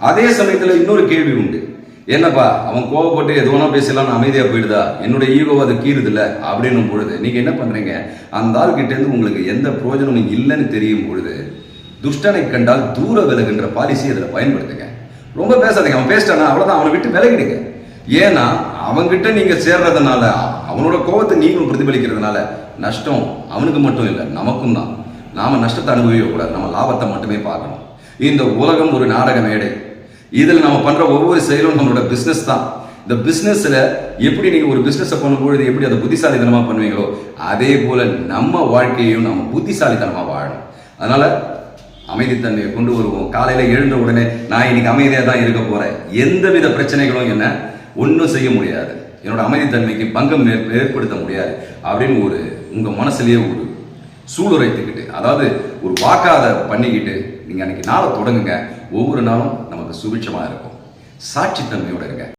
அதே சமயத்தில் இன்னொரு கேள்வி உண்டு. என்னப்பா அவன் கோவப்பட்டு எது வேணா பேசலாம்னு அமைதியாக போயிடுதா? என்னுடைய ஈகோ அது கீறுது இல்லை அப்படின்னும் பொழுது நீங்கள் என்ன பண்ணுறீங்க அந்த ஆள் உங்களுக்கு எந்த பிரயோஜனமும் இல்லைன்னு தெரியும் பொழுது துஷ்டனை கண்டால் தூர விலகுன்ற பாலிசி அதில் பயன்படுத்துங்க. ரொம்ப பேசாதீங்க அவன் பேசிட்டானா? அவ்வளோதான் அவனை விட்டு விலகிடுங்க. ஏன்னா அவன்கிட்ட நீங்கள் சேர்றதுனால அவனோட கோபத்தை நீங்களும் பிரதிபலிக்கிறதுனால நஷ்டம் அவனுக்கு மட்டும் இல்லை நமக்கும் தான். நாம் நஷ்டத்தை அனுபவிக்க கூடாது நம்ம லாபத்தை மட்டுமே பார்க்கணும். இந்த உலகம் ஒரு நாடக மேடை. இதில் நம்ம பண்ற ஒவ்வொரு செயலும் நம்மளோட பிசினஸ் தான். இந்த பிசினஸ்ல எப்படி நீங்க ஒரு பிசினஸ் பண்ணும்பொழுது எப்படி அதை புத்திசாலித்தனமா பண்ணுவீங்களோ அதே போல நம்ம வாழ்க்கையையும் நம்ம புத்திசாலித்தனமா வாழணும். அதனால அமைதித்தன்மையை கொண்டு வருவோம். காலையில எழுந்த உடனே நான் இன்னைக்கு அமைதியாக தான் இருக்க போறேன். எந்தவித பிரச்சனைகளும் என்ன? ஒன்றும் செய்ய முடியாது. என்னோட அமைதித்தன்மைக்கு பங்கம் ஏற்படுத்த முடியாது. அப்படின்னு ஒரு உங்க மனசுலேயே ஒரு சூளுரைத்துக்கிட்டு அதாவது ஒரு வாக்காத பண்ணிக்கிட்டு நீங்கள் அன்னைக்கு நாளை தொடங்குங்க. ஒவ்வொரு நாளும் நமக்கு சுபிட்சமாக இருக்கும். சாட்சித்தன்மையோடு இருங்க.